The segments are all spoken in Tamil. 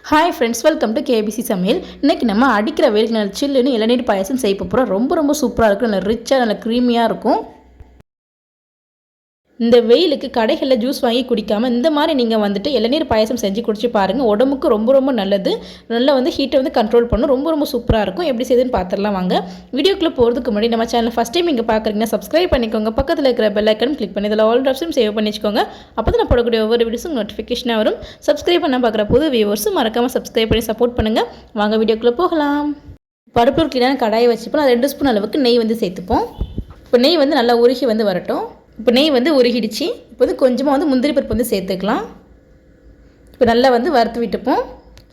Hi friends welcome to KBC சமையல். இன்றைக்கி நம்ம அடிக்கிற வேலைக்கு நல்ல சில்லுன்னு இளநீர் பாயசம் செய்ய போகிறோம் ரொம்ப ரொம்ப சூப்பராக இருக்கும். நல்ல ரிச்சாக நல்ல க்ரீமியாக இருக்கும். இந்த வெயிலுக்கு கடைகளில் ஜூஸ் வாங்கி குடிக்காமல் இந்த மாதிரி நீங்கள் வந்துட்டு இளநீர் பாயசம் செஞ்சு குடிச்சு பாருங்கள் உடம்புக்கு ரொம்ப ரொம்ப நல்லது. நல்லா வந்து ஹீட்டை வந்து கண்ட்ரோல் பண்ணும். ரொம்ப ரொம்ப சூப்பராக இருக்கும். எப்படி செய்யுதுன்னு பார்த்துடலாம் வாங்க. வீடியோக்குள்ளே போகிறதுக்கு முன்னாடி நம்ம சேனல் ஃபஸ்ட் டைம் இங்கே பார்க்குறீங்கன்னா சப்ஸ்கிரைப் பண்ணிக்கோங்க. பக்கத்தில் இருக்கிற பெல் ஐக்கன் கிளிக் பண்ணி இதில் ஆல் ஆப்ஷன் சேவ் பண்ணி வச்சுக்கோங்க அப்போ தான் நான் போடக்கூடிய ஒவ்வொரு வீடியோஸும் நோட்டிஃபிகேஷனாக வரும். சப்ஸ்கிரைப் பண்ண பார்க்குற புது வியூவர்ஸும் மறக்காமல் சப்ஸ்கிரைப் பண்ணி சப்போர்ட் பண்ணுங்கள் வாங்க வீடியோக்குள்ளே போகலாம். பருப்பு கிளீனான கடாயை வச்சுப்போம். அது ரெண்டு ஸ்பூன் அளவுக்கு நெய் வந்து சேர்த்துப்போம். இப்போ நெய் வந்து நல்லா உருகி வந்து வரட்டும். இப்போ நெய் வந்து உருகிடுச்சு. இப்போ வந்து கொஞ்சமாக வந்து முந்திரி பருப்பு வந்து சேர்த்துக்கலாம். இப்போ நல்லா வந்து வறுத்து விட்டுப்போம்.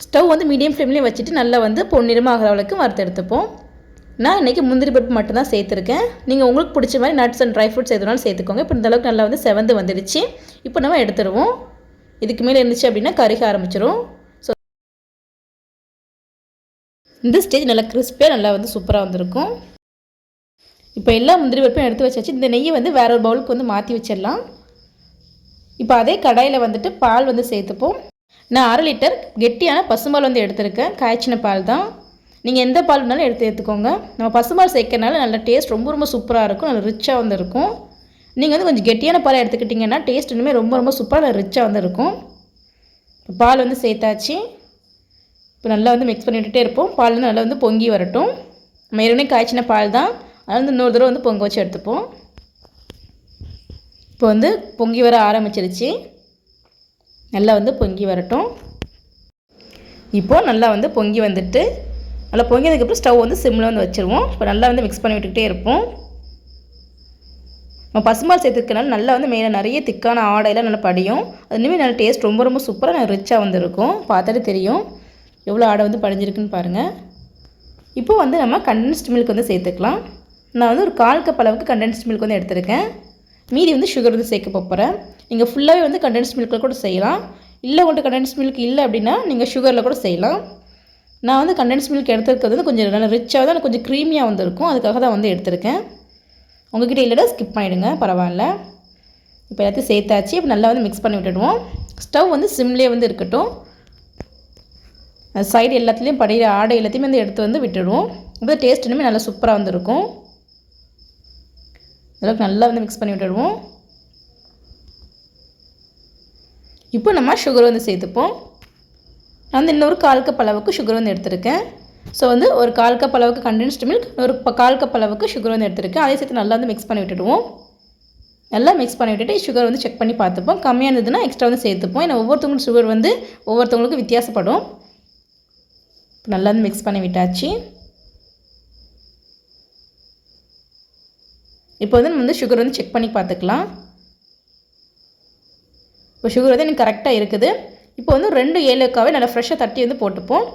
ஸ்டவ் வந்து மீடியம் ஃப்ளேம்லேயும் வச்சுட்டு நல்லா வந்து பொன்னிறமாக ஆகிற அளவுக்கு வறுத்து எடுத்துப்போம். நான் இன்றைக்கி முந்திரி பருப்பு மட்டும் தான் சேர்த்துருக்கேன். நீங்கள் உங்களுக்கு பிடிச்ச மாதிரி நட்ஸ் அண்ட் ட்ரை ஃப்ரூட்ஸ் எதுனாலும் சேர்த்துக்கோங்க. இப்போ இந்த அளவுக்கு நல்லா வந்து செவந்து வந்துடுச்சு. இப்போ நம்ம எடுத்துருவோம். இதுக்கு மேலே இருந்துச்சு அப்படின்னா கருக ஆரம்பிச்சிடும் ஸோ இந்த ஸ்டேஜ் நல்லா கிறிஸ்பியாக நல்லா வந்து சூப்பராக வந்திருக்கும். இப்போ எல்லா முந்திரி பருப்பும் எடுத்து வச்சாச்சு. இந்த நெய்யை வந்து வேற ஒரு பவுலுக்கு வந்து மாற்றி வச்சிடலாம். இப்போ அதே கடாயில் வந்துட்டு பால் வந்து சேர்த்துப்போம். நான் அரை லிட்டர் கெட்டியான பசும்பால் வந்து எடுத்திருக்கேன். காய்ச்சின பால் தான். நீங்கள் எந்த பால் வேணாலும் எடுத்து எடுத்துக்கோங்க நம்ம பசும்பால் சேர்க்கறனால நல்ல டேஸ்ட் ரொம்ப ரொம்ப சூப்பராக இருக்கும். நல்ல ரிச்சாக வந்து இருக்கும். நீங்கள் வந்து கொஞ்சம் கெட்டியான பால் எடுத்துக்கிட்டிங்கன்னா டேஸ்ட் இன்னுமே ரொம்ப ரொம்ப சூப்பராக நல்ல ரிச்சாக வந்து இருக்கும். பால் வந்து சேர்த்தாச்சு. இப்போ நல்லா வந்து மிக்ஸ் பண்ணி இருப்போம். பால் வந்து நல்லா வந்து பொங்கி வரட்டும். நம்ம ஏற்கனவே காய்ச்சின பால் தான். அது வந்து இன்னொரு தடவை வந்து பொங்க வச்சு எடுத்துப்போம். இப்போ வந்து பொங்கி வர ஆரம்பிச்சிருச்சு. நல்லா வந்து பொங்கி வரட்டும். இப்போது நல்லா வந்து பொங்கி வந்துட்டு நல்லா பொங்கியதுக்கப்புறம் ஸ்டவ் வந்து சிம்மில் வந்து வச்சுருவோம். இப்போ நல்லா வந்து மிக்ஸ் பண்ணி விட்டுக்கிட்டே இருப்போம். நம்ம பசுமால் சேர்த்துக்கனால நல்லா வந்து மேலே நிறைய திக்கான ஆடையெல்லாம் நல்லா படியும். அது இனிமேல் நல்லா டேஸ்ட் ரொம்ப ரொம்ப சூப்பராக நல்லா ரிச்சாக வந்துருக்கும். பார்த்தாலே தெரியும். எவ்வளோ ஆடை வந்து படிஞ்சிருக்குன்னு பாருங்கள் இப்போ வந்து நம்ம கண்டென்ஸ்ட் மில்க் வந்து சேர்த்துக்கலாம். நான் வந்து ஒரு கால் கப் அளவுக்கு கண்டென்ஸ்ட் மில்க் வந்து எடுத்திருக்கேன். மீதி வந்து சுகர் வந்து சேர்க்க போகிறேன் நீங்கள் ஃபுல்லாகவே வந்து கண்டென்ஸ் மில்கில் கூட செய்யலாம். இல்லை உங்கள்கிட்ட கண்டென்ஸ் மில்க் இல்லை அப்படின்னா நீங்கள் சுகரில் கூட செய்யலாம். நான் வந்து கண்டென்ஸ் மில்க் எடுத்துருக்கிறது வந்து கொஞ்சம் நல்லா ரிச்சாக தான் கொஞ்சம் க்ரீமியாக வந்துருக்கும். அதுக்காக தான் வந்து எடுத்திருக்கேன். உங்ககிட்ட இல்லைடா ஸ்கிப் பண்ணிவிடுங்க பரவாயில்ல. இப்போ எல்லாத்தையும் சேர்த்தாச்சு. இப்போ நல்லா வந்து மிக்ஸ் பண்ணி விட்டுடுவோம். ஸ்டவ் வந்து சிம்லேயே வந்து இருக்கட்டும். சைடு எல்லாத்துலேயும் படையிற ஆடை எல்லாத்தையுமே வந்து எடுத்து வந்து விட்டுடுவோம். இப்போ டேஸ்ட் இனிமேல் நல்லா சூப்பராக வந்துருக்கும். இதெல்லாம் நல்லா வந்து மிக்ஸ் பண்ணி விட்டுடுவோம். இப்போ நம்ம சுகர் வந்து சேர்த்துப்போம். நான் வந்து இன்னொரு கால் கப் அளவுக்கு சுகர் வந்து எடுத்திருக்கேன். ஸோ வந்து ஒரு கால் கப் அளவுக்கு கண்டென்ஸ்டு மில்க் ஒரு கால் கப் அளவுக்கு சுகர் வந்து எடுத்திருக்கேன். அதே சேர்த்து நல்லா வந்து மிக்ஸ் பண்ணி விட்டுடுவோம். நல்லா மிக்ஸ் பண்ணி விட்டுட்டு சுகர் வந்து செக் பண்ணி பார்த்துப்போம். கம்மியாக இருந்ததுன்னா எக்ஸ்ட்ரா வந்து சேர்த்துப்போம். ஏன்னா ஒவ்வொருத்தவங்களுக்கு சுகர் வந்து ஒவ்வொருத்தவங்களுக்கும் வித்தியாசப்படும். நல்லா வந்து மிக்ஸ் பண்ணி விட்டாச்சு. இப்போ வந்து நம்ம வந்து சுகர் வந்து செக் பண்ணி பார்த்துக்கலாம். இப்போ சுகர் வந்து எனக்கு கரெக்டாக இருக்குது. இப்போ வந்து ரெண்டு ஏலக்காவே நல்லா ஃப்ரெஷ்ஷாக தட்டி வந்து போட்டுப்போம்.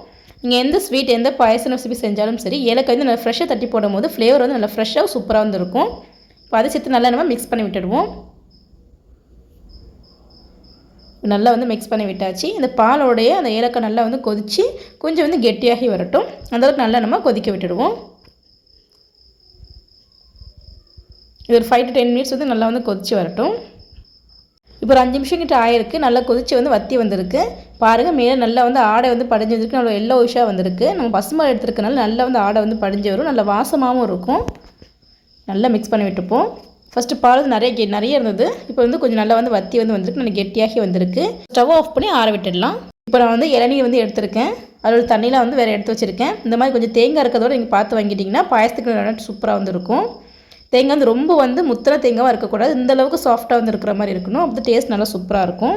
நீங்கள் எந்த ஸ்வீட் எந்த பாயசம் ரெசிபி செஞ்சாலும் சரி ஏலக்காய் வந்து நல்லா ஃப்ரெஷ்ஷாக தட்டி போடும்போது ஃப்ளேவர் வந்து நல்லா ஃப்ரெஷ்ஷாக சூப்பராக வந்து இருக்கும் இப்போ அதை சேர்த்து நல்லா நம்ம மிக்ஸ் பண்ணி விட்டுடுவோம். நல்லா வந்து மிக்ஸ் பண்ணி விட்டாச்சு. இந்த பாலோடைய அந்த ஏலக்காய் நல்லா வந்து கொதித்து கொஞ்சம் வந்து கெட்டியாகி வரட்டும். அந்தளவுக்கு நல்லா நம்ம கொதிக்க விட்டுடுவோம். இது ஒரு ஃபைவ் டு டென் மினிட்ஸ் வந்து நல்லா வந்து கொதித்து வரட்டும். இப்போ ஒரு அஞ்சு நிமிஷம் கிட்ட ஆயிருக்கு. நல்லா கொதித்து வந்து வத்தி வந்திருக்கு. பாருங்கள் மேலே நல்லா வந்து ஆடை வந்து படிஞ்சு வந்திருக்கு. நல்லா எல்லோ விஷயம் வந்திருக்கு. நம்ம பசுமால் எடுத்துருக்கனால நல்லா வந்து ஆடை வந்து படிஞ்சு வரும். நல்லா வாசமாகவும் இருக்கும். நல்லா மிக்ஸ் பண்ணி விட்டுப்போம். ஃபஸ்ட்டு பால் வந்து நிறைய கெ நிறைய இருந்தது. இப்போ வந்து கொஞ்சம் நல்லா வந்து வத்தி வந்து வந்திருக்கு. நல்லா கெட்டியாகி வந்திருக்கு. ஸ்டவ் ஆஃப் பண்ணி ஆற விட்டுடலாம். இப்போ நான் வந்து இளநீர் வந்து எடுத்திருக்கேன். அதோட தண்ணியில் வந்து வேறு எடுத்து வச்சுருக்கேன். இந்த மாதிரி கொஞ்சம் தேங்காய் இருக்கிறதோட நீங்கள் பார்த்து வாங்கிட்டிங்கன்னா பாயசத்துக்கு சூப்பராக வந்துருக்கும் தேங்காய் வந்து ரொம்ப வந்து முத்திர தேங்காவாக இருக்கக்கூடாது. இந்தளவுக்கு சாஃப்டாக வந்து இருக்கிற மாதிரி இருக்கணும். அப்போ டேஸ்ட் நல்லா சூப்பராக இருக்கும்.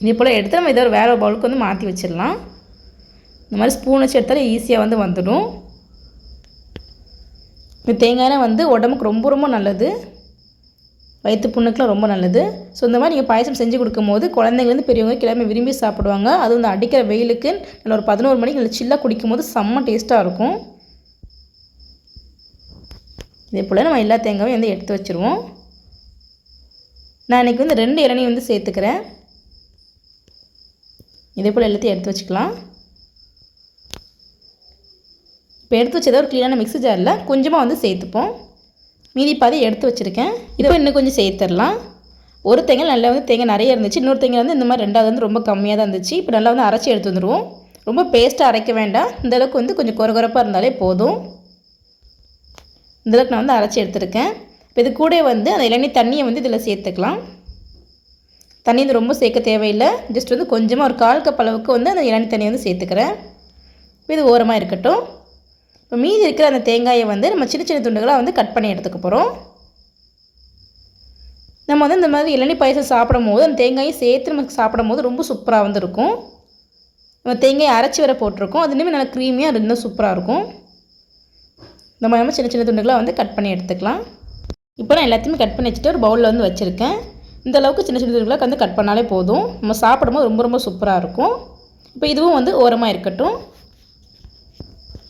இதே போல் எடுத்து நம்ம இதை வேறு பவுலுக்கு வந்து மாற்றி வச்சிடலாம். இந்த மாதிரி ஸ்பூன் வச்சு எடுத்தாலும் ஈஸியாக வந்து வந்துடும். இந்த தேங்காயெலாம் வந்து உடம்புக்கு ரொம்ப ரொம்ப நல்லது. வயிற்று புண்ணுக்கெலாம் ரொம்ப நல்லது. ஸோ இந்த மாதிரி நீங்கள் பாயசம் செஞ்சு கொடுக்கும்போது குழந்தைங்கலேருந்து பெரியவங்க கிளம்பி விரும்பி சாப்பிடுவாங்க. அதுவும் இந்த அடிக்கிற வெயிலுக்கு நல்ல ஒரு பதினோரு மணிக்கு நல்ல சில்லாக குடிக்கும் போது செம்ம டேஸ்ட்டாக இருக்கும். இதே போல் நம்ம எல்லா தேங்காயும் வந்து எடுத்து வச்சுருவோம். நான் இன்றைக்கி வந்து ரெண்டு இளநீ வந்து சேர்த்துக்கிறேன். இதே போல் எல்லாத்தையும் எடுத்து வச்சுக்கலாம். இப்போ எடுத்து வச்சதை ஒரு க்ளீனான மிக்ஸி ஜாரில் கொஞ்சமாக வந்து சேர்த்துப்போம். மீதி பாதி எடுத்து வச்சுருக்கேன். இதுவும் இன்னும் கொஞ்சம் சேர்த்துடலாம். ஒரு தேங்காய் நல்லா வந்து தேங்காய் நிறைய இருந்துச்சு. இன்னொரு தேங்காய் வந்து இந்த மாதிரி ரெண்டாவது வந்து ரொம்ப கம்மியாக தான் இருந்துச்சு. இப்போ நல்லா வந்து அரைச்சி எடுத்து வந்துடுவோம் ரொம்ப பேஸ்ட்டாக அரைக்க வேண்டாம். இந்தளவுக்கு வந்து கொஞ்சம் குறகுறப்பாக இருந்தாலே போதும். இந்தளவுக்கு நான் வந்து அரைச்சி எடுத்துருக்கேன். இப்போ இது கூட வந்து அந்த இளநீ தண்ணியை வந்து இதில் சேர்த்துக்கலாம். தண்ணி வந்து ரொம்ப சேர்க்க தேவையில்லை. ஜஸ்ட் வந்து கொஞ்சமாக ஒரு கால் கப் அளவுக்கு வந்து அந்த இளநீ தண்ணியை வந்து சேர்த்துக்கிறேன். இப்போ இது ஓரமாக இருக்கட்டும். இப்போ மீதி இருக்கிற அந்த தேங்காயை வந்து நம்ம சின்ன சின்ன துண்டுகளாக வந்து கட் பண்ணி எடுத்துக்க போகிறோம் நம்ம வந்து இந்த மாதிரி இளநீ பாயசம் சாப்பிடும் போது அந்த தேங்காயை சேர்த்து நமக்கு சாப்பிடும் போது ரொம்ப சூப்பராக வந்து இருக்கும். நம்ம தேங்காயை அரைச்சி வர போட்டிருக்கோம். அது இன்னுமே நல்லா க்ரீமியாக இருந்தால் இன்னும் சூப்பராக இருக்கும். இந்த மாதிரி சின்ன சின்ன துண்டுகளாக வந்து கட் பண்ணி எடுத்துக்கலாம். இப்போ நான் எல்லாத்தையுமே கட் பண்ணி வச்சுட்டு ஒரு பவுலில் வந்து வச்சுருக்கேன். இந்த அளவுக்கு சின்ன சின்ன துண்டுகளாக வந்து கட் பண்ணாலே போதும். நம்ம சாப்பிடும்போது ரொம்ப ரொம்ப சூப்பராக இருக்கும். இப்போ இதுவும் வந்து ஓரமாக இருக்கட்டும்.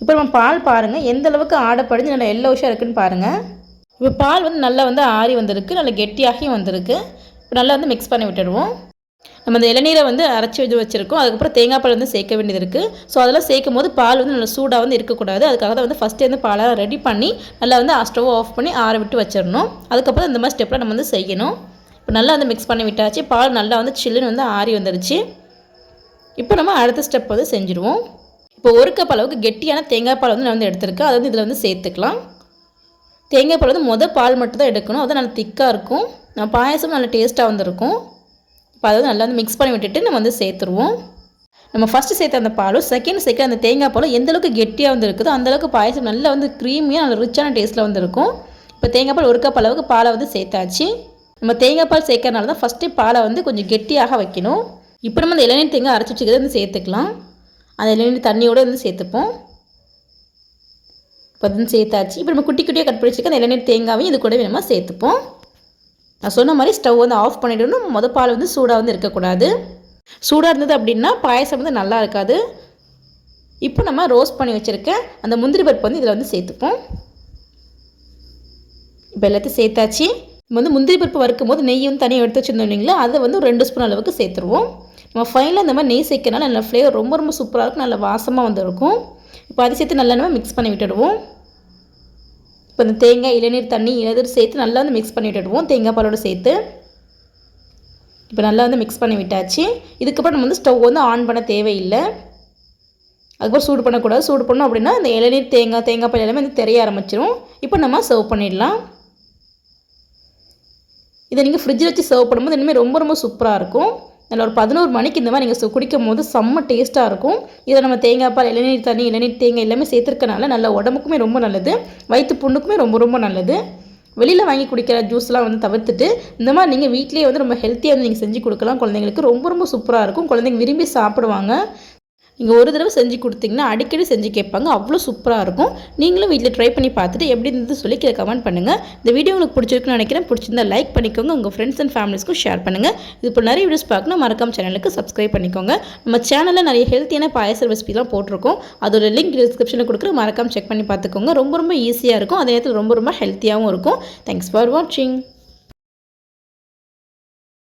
இப்போ நம்ம பால் பாருங்கள் எந்த அளவுக்கு ஆடப்படிஞ்சு நல்லா எல்லோ விஷயம் இருக்குதுன்னு பாருங்கள் இப்போ பால் வந்து நல்லா வந்து ஆறி வந்திருக்கு. நல்லா கெட்டியாகியும் வந்திருக்கு. இப்போ நல்லா வந்து மிக்ஸ் பண்ணி விட்டுடுவோம். நம்ம அந்த இளநீரை வந்து அரைச்சி வச்சு வச்சுருக்கோம். அதுக்கப்புறம் தேங்காய் பால் வந்து சேர்க்க வேண்டியது இருக்குது ஸோ அதெல்லாம் சேர்க்கும் போது பால் வந்து நல்லா சூடாக வந்து இருக்கக்கூடாது. அதுக்காக தான் வந்து ஃபஸ்ட்டே வந்து பாலை ரெடி பண்ணி நல்லா வந்து ஸ்டவ் ஆஃப் பண்ணி ஆற விட்டு வச்சிடணும். அதுக்கப்புறம் இந்த மாதிரி ஸ்டெப்பில் நம்ம வந்து செய்யணும். இப்போ நல்லா வந்து மிக்ஸ் பண்ணி விட்டாச்சு. பால் நல்லா வந்து சில்லுன்னு வந்து ஆறி வந்துடுச்சு இப்போ நம்ம அடுத்த ஸ்டெப் வந்து செஞ்சுருவோம். இப்போ ஒரு கப் அளவுக்கு கெட்டியான தேங்காய் பால் வந்து நான் வந்து எடுத்திருக்கேன். அதை வந்து இதில் வந்து சேர்த்துக்கலாம். தேங்காய் பால் வந்து மொதல் பால் மட்டும் தான் எடுக்கணும். அது நல்லா திக்காக இருக்கும். நான் பாயசம் நல்லா டேஸ்ட்டாக வந்துருக்கும். இப்போ அதை நல்லா வந்து மிக்ஸ் பண்ணி விட்டுட்டு நம்ம வந்து சேர்த்துருவோம். நம்ம ஃபஸ்ட்டு சேர்த்த அந்த பாலும் செகண்ட் சேர்க்க அந்த தேங்காய் பாலும் எந்தளவுக்கு கெட்டியாக வந்து இருக்குதோ அந்தளவுக்கு பாயசம் நல்லா வந்து க்ரீமியாக நல்ல ரிச்சான டேஸ்ட்டில் வந்து இருக்கும். இப்போ தேங்காய் பால் ஒரு கப் அளவுக்கு பாலை வந்து சேர்த்தாச்சு. நம்ம தேங்காய் பால் சேர்க்கறனால தான் ஃபஸ்ட்டு பாலை வந்து கொஞ்சம் கெட்டியாக வைக்கணும். இப்போ நம்ம அந்த இளநீர் தேங்காய் அரைச்சி வச்சுக்கிறத வந்து சேர்த்துக்கலாம். அந்த இளநீர் தண்ணியோடு வந்து சேர்த்துப்போம். இப்போ வந்து சேர்த்தாச்சு. இப்போ நம்ம குட்டி குட்டியாக கட் பண்ணி வச்சுக்க அந்த இளநீர் தேங்காயும் இது கூட நம்ம சேர்த்துப்போம். நான் சொன்ன மாதிரி ஸ்டவ் வந்து ஆஃப் பண்ணிவிடணும் மொதல் பால் வந்து சூடாக வந்து இருக்கக்கூடாது. சூடாக இருந்தது அப்படின்னா பாயசம் வந்து நல்லா இருக்காது. இப்போ நம்ம ரோஸ்ட் பண்ணி வச்சுருக்க அந்த முந்திரி பருப்பு வந்து இதில் வந்து சேர்த்துப்போம். இப்போ எல்லாத்தையும் சேர்த்தாச்சு. இப்போ வந்து முந்திரி பருப்பு வறுக்கும் போது நெய் வந்து தனியாக எடுத்து வச்சுருந்தோம் இல்லைங்களா? அதை வந்து ஒரு ரெண்டு ஸ்பூன் அளவுக்கு சேர்த்துருவோம். நம்ம ஃபைனலாக இந்த மாதிரி நெய் சேர்க்கறனால நல்ல ஃப்ளேவர் ரொம்ப ரொம்ப சூப்பராக இருக்கும். நல்ல வாசமாக வந்து இருக்கும் இப்போ அதை சேர்த்து நல்லா நம்ம மிக்ஸ் பண்ணி விட்டுடுவோம். இப்போ இந்த தேங்காய் இளநீர் தண்ணி இளநீர் சேர்த்து நல்லா வந்து மிக்ஸ் பண்ணி விட்டுடுவோம். தேங்காய் பாலோடு சேர்த்து இப்போ நல்லா வந்து மிக்ஸ் பண்ணி விட்டாச்சு. இதுக்கப்புறம் நம்ம வந்து ஸ்டவ் வந்து ஆன் பண்ண தேவையில்லை. அதுக்கப்புறம் சூடு பண்ணக்கூடாது. சூடு பண்ணோம் அப்படின்னா இந்த இளநீர் தேங்காய் தேங்காய் பால் எல்லாமே வந்து தெரிய ஆரம்பிச்சிடும் இப்போ நம்ம சர்வ் பண்ணிடலாம். இதை நீங்கள் ஃப்ரிட்ஜில் வச்சு சர்வ் பண்ணும்போது இனிமேல் ரொம்ப ரொம்ப சூப்பராக இருக்கும். அதில் ஒரு பதினோரு மணிக்கு இந்த மாதிரி நீங்கள் குடிக்கும் போது செம்ம டேஸ்ட்டாக இருக்கும். இதை நம்ம தேங்காய் பால் இளநீர் தண்ணி இளநீர் தேங்காய் எல்லாமே சேர்த்துருக்கனால நல்ல உடம்புக்குமே ரொம்ப நல்லது. வயிற்று புண்ணுக்குமே ரொம்ப ரொம்ப நல்லது. வெளியில் வாங்கி குடிக்கிற ஜூஸ்லாம் வந்து தவிர்த்துட்டு இந்த மாதிரி நீங்கள் வீட்லேயே வந்து ரொம்ப ஹெல்த்தியாக வந்து நீங்கள் செஞ்சு கொடுக்கலாம். குழந்தைங்களுக்கு ரொம்ப ரொம்ப சூப்பராக இருக்கும். குழந்தைங்க விரும்பி சாப்பிடுவாங்க. நீங்கள் ஒரு தடவை செஞ்சு கொடுத்தீங்கன்னா அடிக்கடி செஞ்சு கேட்பாங்க. அவ்வளோ சூப்பராக இருக்கும். நீங்களும் வீட்டில் ட்ரை பண்ணி பார்த்துட்டு எப்படி இருந்தது சொல்லி கீழே கமெண்ட் பண்ணுங்கள் இந்த வீடியோ உங்களுக்கு பிடிச்சிருக்குன்னு நினைக்கிறேன். பிடிச்சிருந்தா லைக் பண்ணிக்கோங்க. உங்கள் ஃப்ரெண்ட்ஸ் அண்ட் ஃபேமிலிஸ்க்கும் ஷேர் பண்ணுங்கள் இது இப்போ நிறைய வீடியோஸ் பார்க்கணும். மறக்காம சேனலுக்கு சப்ஸ்கிரைப் பண்ணிக்கோங்க. நம்ம சேனலில் நிறைய ஹெல்த்தியான பாயச ரெசிபிலாம் போட்டிருக்கோம். அதோட லிங்க் டிஸ்கிரிப்ஷனில் கொடுக்குற மறக்காம செக் பண்ணி பார்த்துக்கோங்க. ரொம்ப ரொம்ப ஈஸியாக இருக்கும். அதே நேரத்தில் ரொம்ப ரொம்ப ஹெல்த்தியாகவும் இருக்கும். தேங்க்ஸ் ஃபார் வாட்சிங்